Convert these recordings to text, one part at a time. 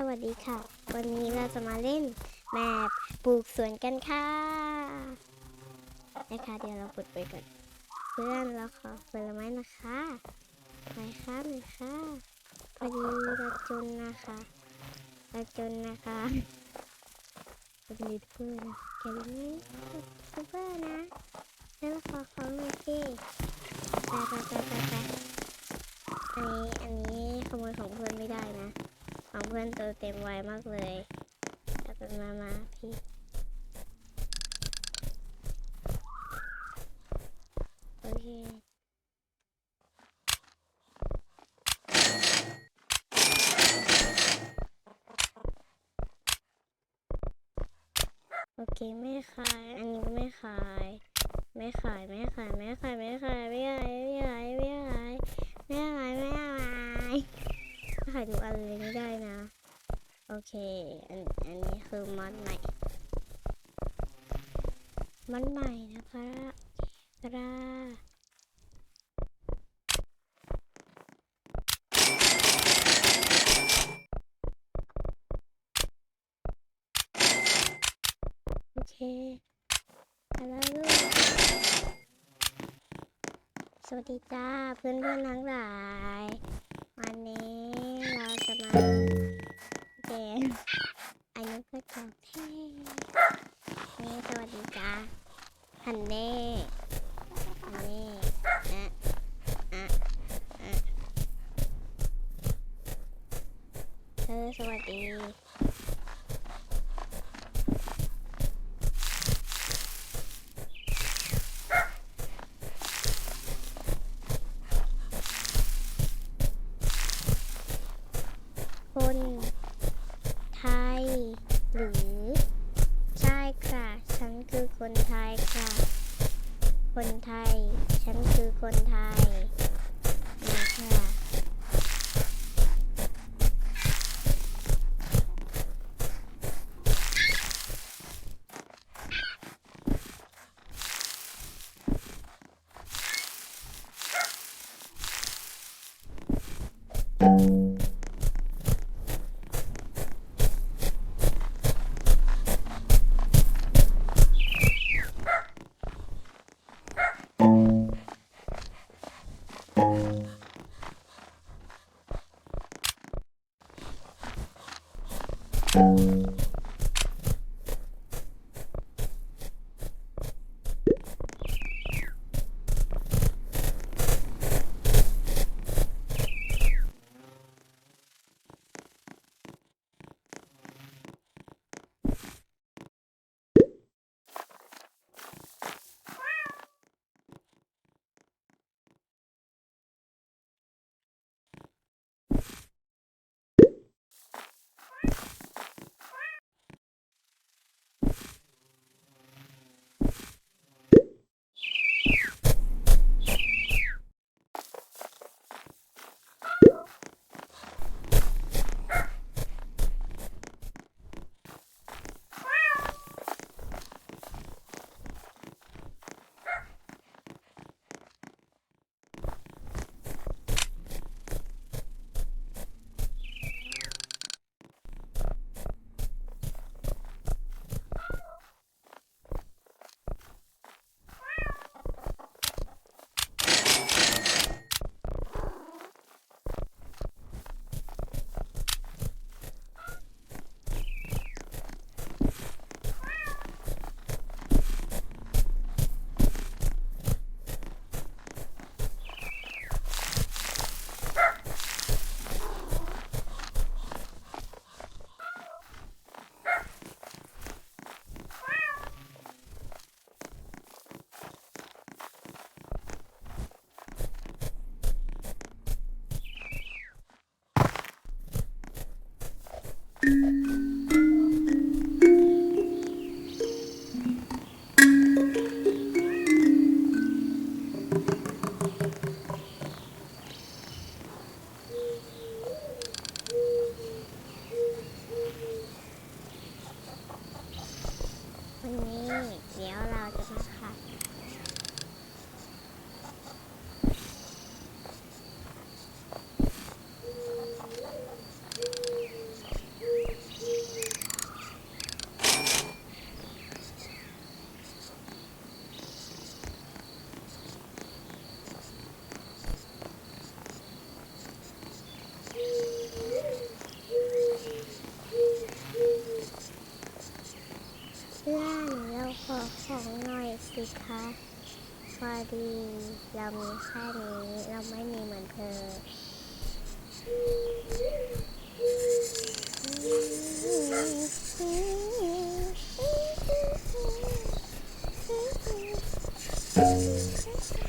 สวัสดีค่ะ วันนี้เราจะมาเล่นแมปปลูกสวนกันค่ะ นะคะ เดี๋ยวเราปลดไปก่อน เพื่อนเราขอผลไม้นะคะไหนคะไหนคะพอดีเราจนนะคะเราจนนะคะเป็นยูทูบเบอร์นะแกรู้ไหมยูเบอร์นะ แล้วเราขอของหน่อยสิไปไปไปไปไปอันนี้ อันนี้ขโมยของเพื่อนไม่ได้นะ ของเพื่อนตัวเต็มไวมากเลยจะเป็นมามาพี่โอเคโอเคไม่ขายอันนี้ไม่ อันอันนี้คือมอนใหม่มอนใหม่นะคะกระโอเคไปแล้วลูกสวัสดีจ้าเพื่อนเพื่อนทั้งหลาย วันนี้เราจะมา เกมอายุกระจอกเทนี่สวัสดีจ้าฮันเน่ฮันเน่นะอะอะเธอสวัสดี พอดีเรามีแค่นี้เราไม่มีเหมือนเธอแ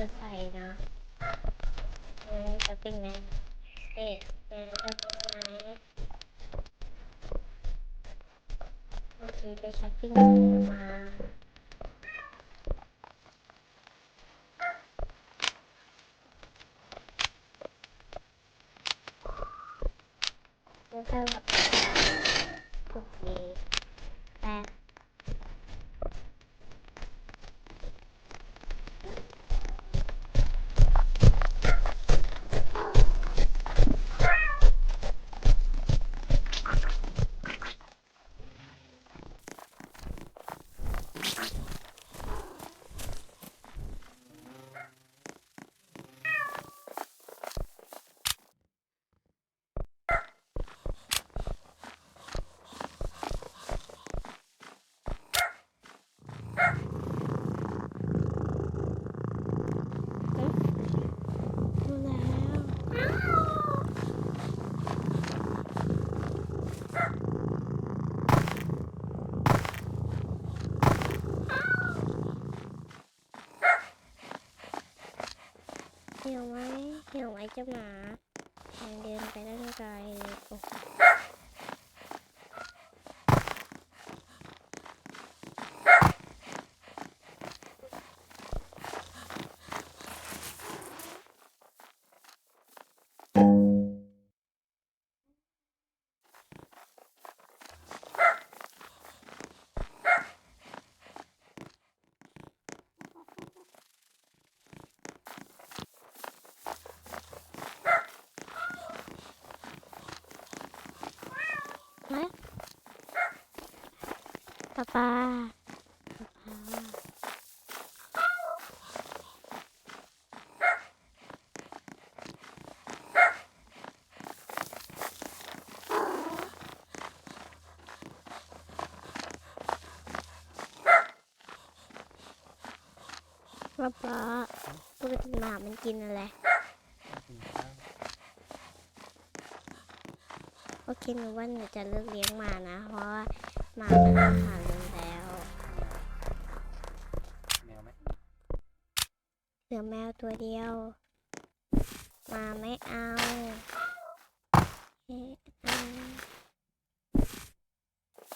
จะใส่นะเออจะเป็นไงเอ๊ะเอ๊ะจะเป็นไงโอเคไปช้อปปิ้งมาแล้วก็แบบโอเคแต่ ดูแล้วเหี่ยวไหม เหี่ยวไหมเจ้าหมายังเดินไปตั้งไกลเลยโอ้โหมา ป๊าป๊าป๊าป๊าป๊าป๊าปกติหมามันกินอะไร โอเคหนูว่าหนูจะเลิกเลี้ยงหมานะ เพราะว่า มาเป็นอาหารหนูแล้วแมวไหมเหลือแมวตัวเดียว มาไม่เอา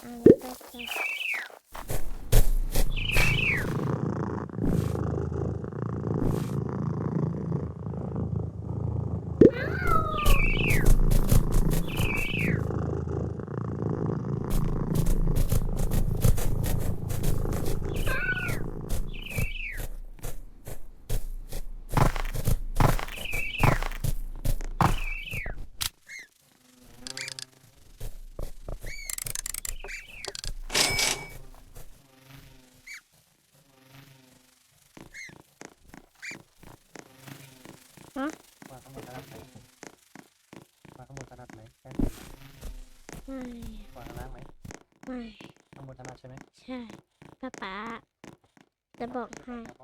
อันนี้ก็จะ ไม่ข้างบนถนัดใช่ไหมใช่ป้าป๊าจะบอกให้แล้ว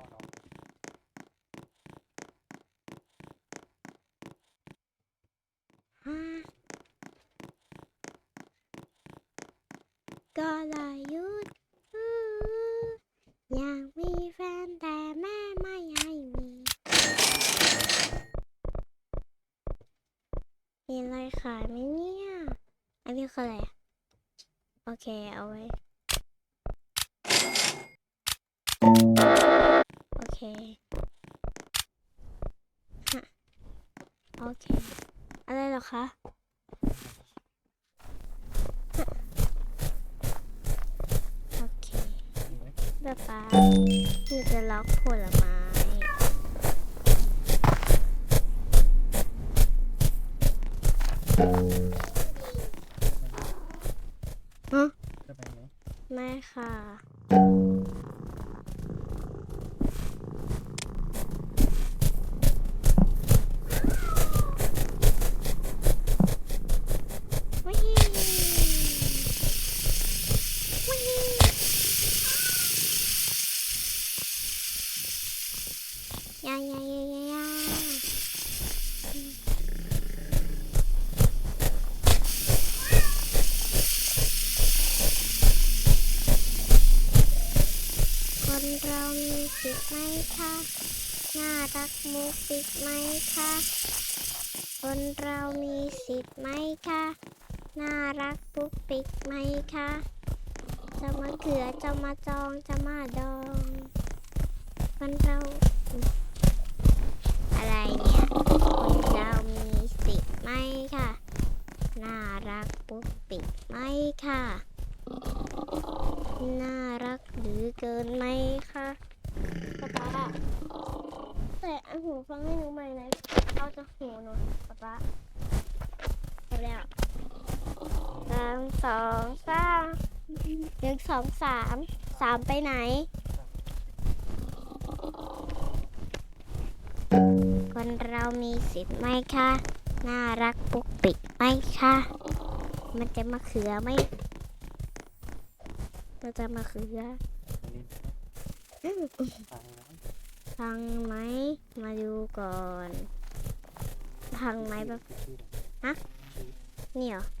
ไม่ค่ะ วิ่งวิ่งยายายายายาคนเรามีสิทธิ์ไหมคะ น่ารักมุกปิกไหมคะ คนเรามีสิทธิ์ไหมคะ น่ารัก ปิกไหมคะจะมาเขือจะมาจองจะมาดองคนเรา อะไรเนี่ยคนเรามีสิทธิ์ไหมคะน่ารักปุ๊กปิกไหมคะน่ารักหรือเกินไหมคะป๊าป๊าแต่อันหูฟังให้หนูใหม่หน่อยเอาจากหูหนูป๊าป๊าเอาแล้ว สามสองสามหนึ่งสองสามสามไปไหนคนเรามีสิทธิ์ไหมคะ น่ารักปุกปิกไหมคะ มันจะมาเขือไหม มันจะมาเขืออันนี้ฟังนะพังไหม มาดูก่อน พังไหมปะชื่อฮะชื่อนี่เหรอใช่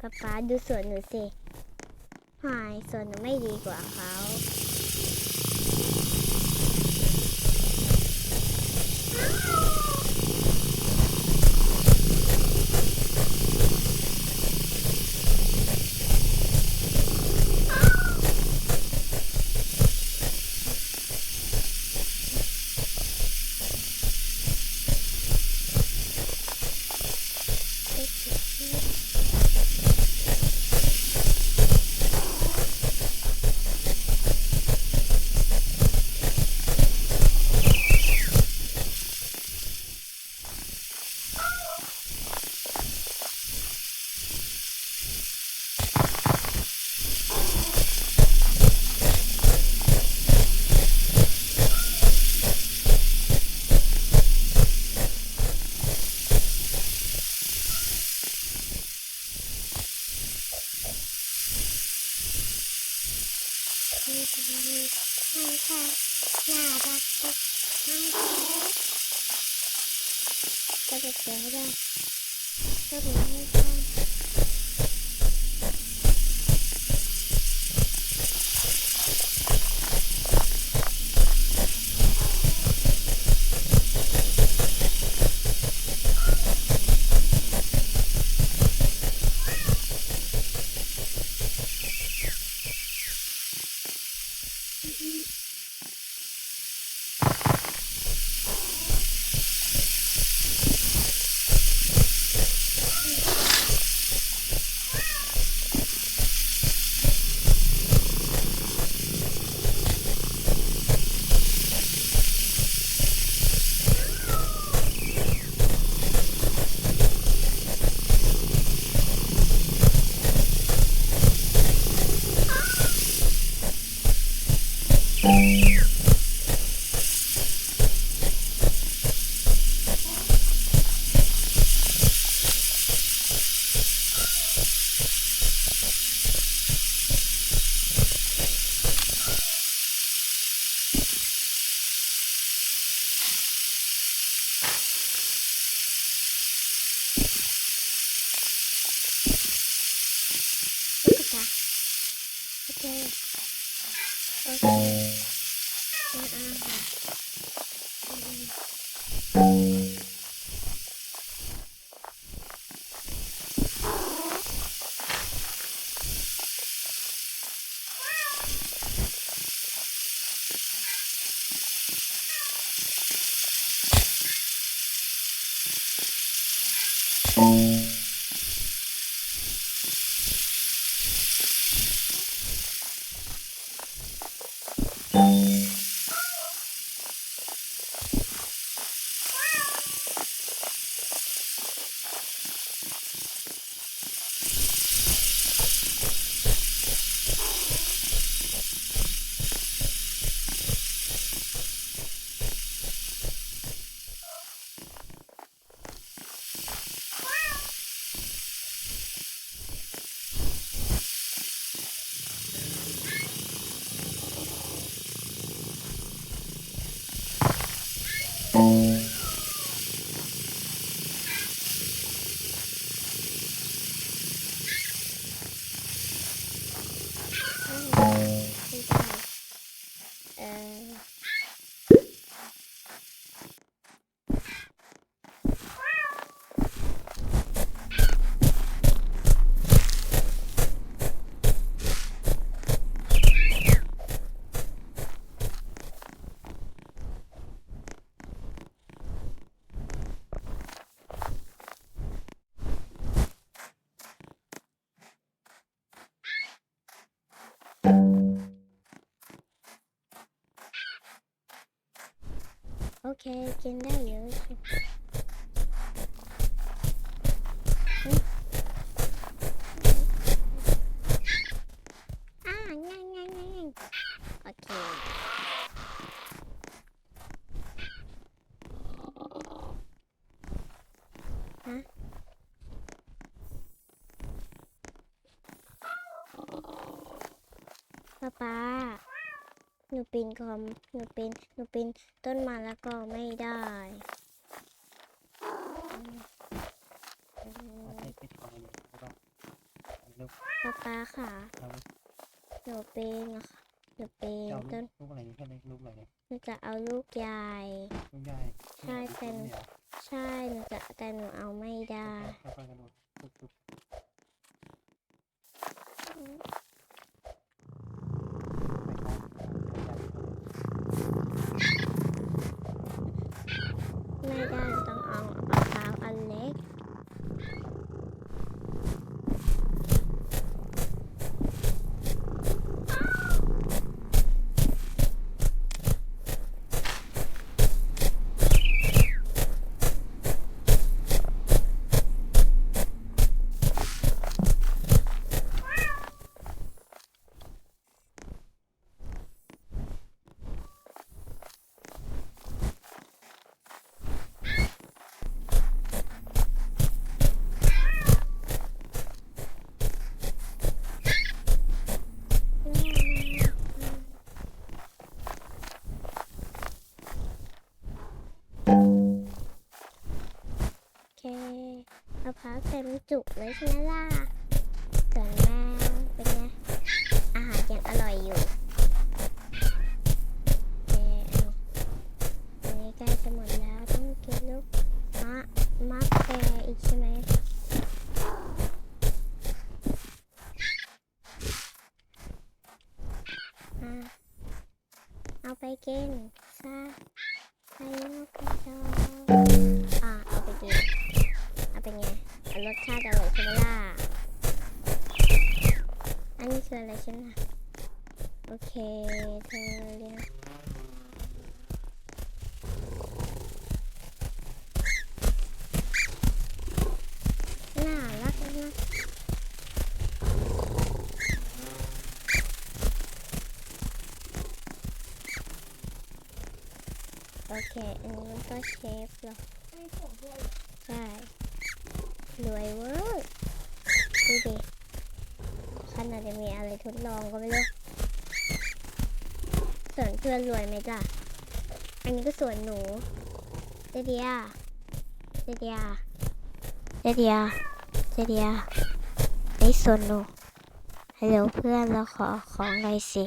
ป๊าป๊าดูสวนหนูสิหายสวนหนูไม่ดีกว่าเขา นี่ตรงนี้ให้ค่ะน่ารักปุ๊บให้ค่ะก็จะเจอได้ก็มีให้ อ นูปีนคอมหนูปีนหนูปีนต้นมาแล้วก็ไม่ได้อืมอืเอามใช้พิษของมันแล้วก็ลูกป๊าป๊าค่ะเอาหนูปีนอะค่ะหนูปีนเอาต้ลูนกลูกอะไรนี่แค่เล็กลูกอะไรเนี่ยหนูจะเอาลูกใหญ่ลูกใหญ่ใช่เป็นเนี่ยใช่หนูจะแต่หนูเอาไม่ได้ จุกเลยใช่ไหมล่ะส่วนแม่เป็นไงอาหารยังอร่อยอยู่โอเคอันนี้ใกล้จะหมดแล้วต้องกินลูกมะมะแกอีกใช่ไหม เรอใช่รวยเวอร์ดูดิขนาดจะมีอะไรทดลองก็ไม่รู้ส่วนเพื่อนรวยไหมจ้ะอันนี้ก็ส่วนหนูเจเดียเจเดียเจเดียเจเดียไอ้ส่วนหนูเดี๋ยวเพื่อนเราขอของหน่อยสิ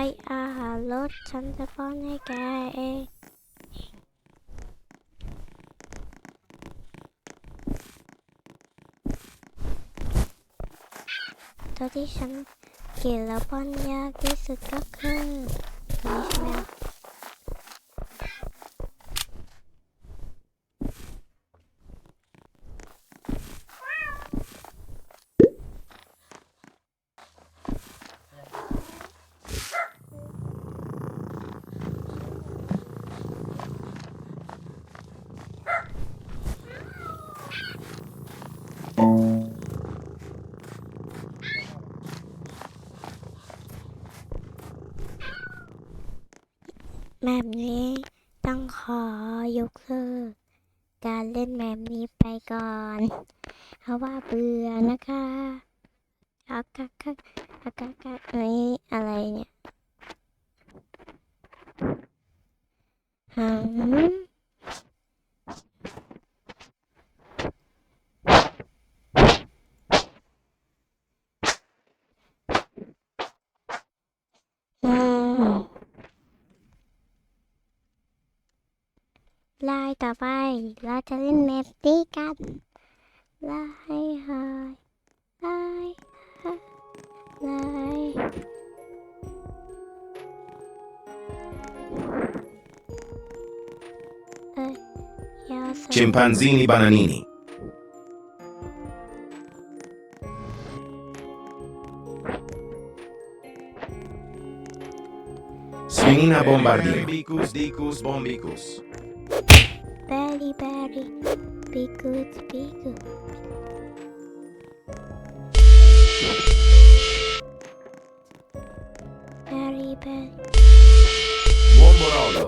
ให้อาหารรถฉันจะป้อนให้แกเองตัวที่ฉันกินแล้วป้อนยากที่สุดก็คือตัวนี้ใช่ไหมอะ แบบนี้ต้องขอยกเลิก การเล่นแบบนี้ไปก่อน เพราะว่าเบื่อนะคะอากักกักอากักกักนี่อะไรเนี่ยหืมอืม ลาย ต่อไป เราจะเล่นแมปนี้กันลายหายลายหายลายเอ้ยยาส Scimpanzini bananini. Swinina bombardino. Bicus dicus bombicus. แบรี่แบรี่ บีกูดบีกูดแบรี่แบรี่ Buon borolo.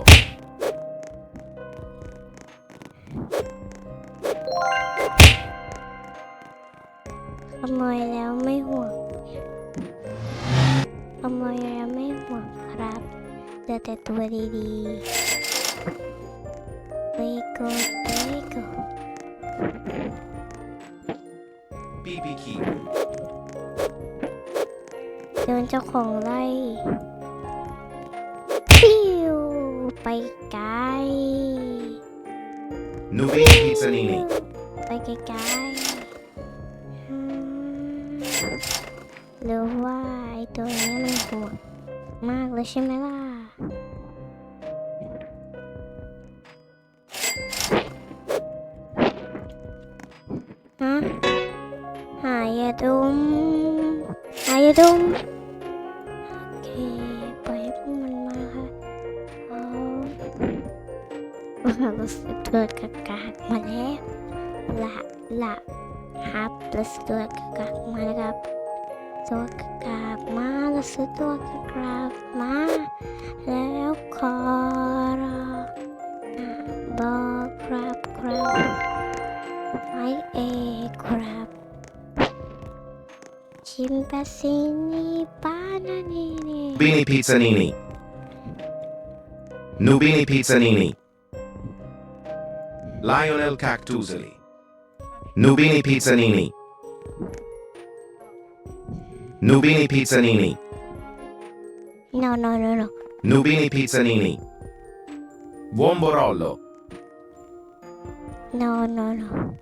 ขโมยแล้วไม่ห่วงขโมยแล้วไม่ห่วงครับเหลือแต่ตัวดีๆ เบโก้เบโก้ BBQ. โดนเจ้าของไล่ปิ้วไปไกล Nuvini pizzanini. ไปไกลๆอืมหรือว่าไอตัวนี้มันโหดมากเลยใช่ไหมล่ะ pizzanini. Nubini pizzanini. Lionel Cactuseli. Nubini pizzanini. Nubini pizzanini. no no no no Nubini pizzanini. Buon borollo. no no no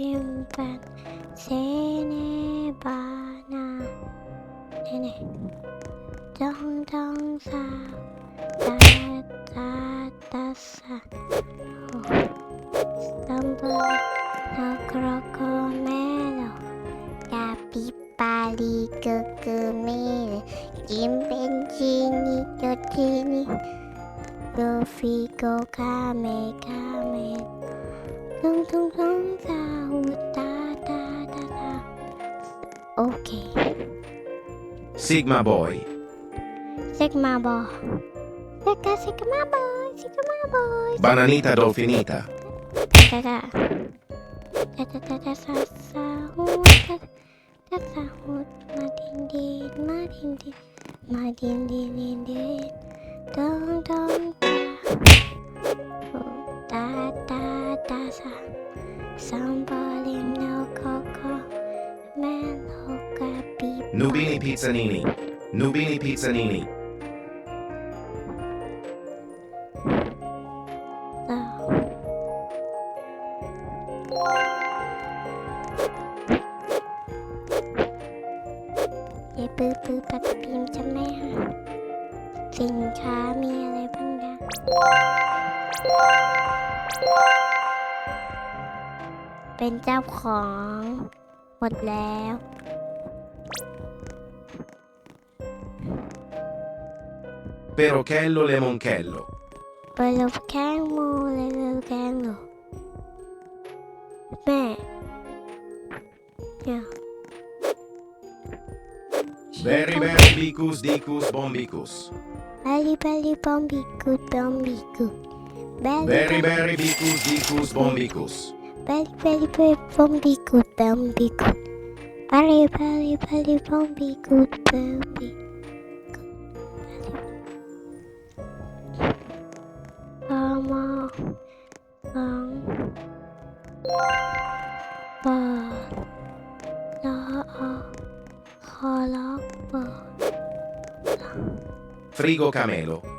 ชิมปันเซเนบานาไหนไหนจองจอง Okay. Sigma Boy. Sigma Boy. Sigma, Sigma Boy. Sigma Boy. Bananita Dolfinita. Da da. Da da da da da จ้าซาฮูมาดินดินมาดินดินมาดินดินดินดินดองดองตาตาตาซา Somebody no coco Melo capi Nubini Pizzanini. Nubini Pizzanini. Oh. เยปื้อปื้อปัดพิมพ์ใช่ไหมฮะสินค้ามีอะไรบ้างนะ เป็นเจ้าของ หมดแล้ว Perochello Lemonchello. เปิดลบแข้งโมเลยเลยแกงเหรอแม่เนี่ย Berry Berry Bicus Dicus Bombicus. บาลีบาลีบอมบีกูดบอมบีกูดบาลี Berry Berry Bicus Dicus Bombicus. belly belly belly bombi good bombi good. Belly belly belly bombi good bombi Mama, um, ba, la, ha, la, ba. Frigo Camelo.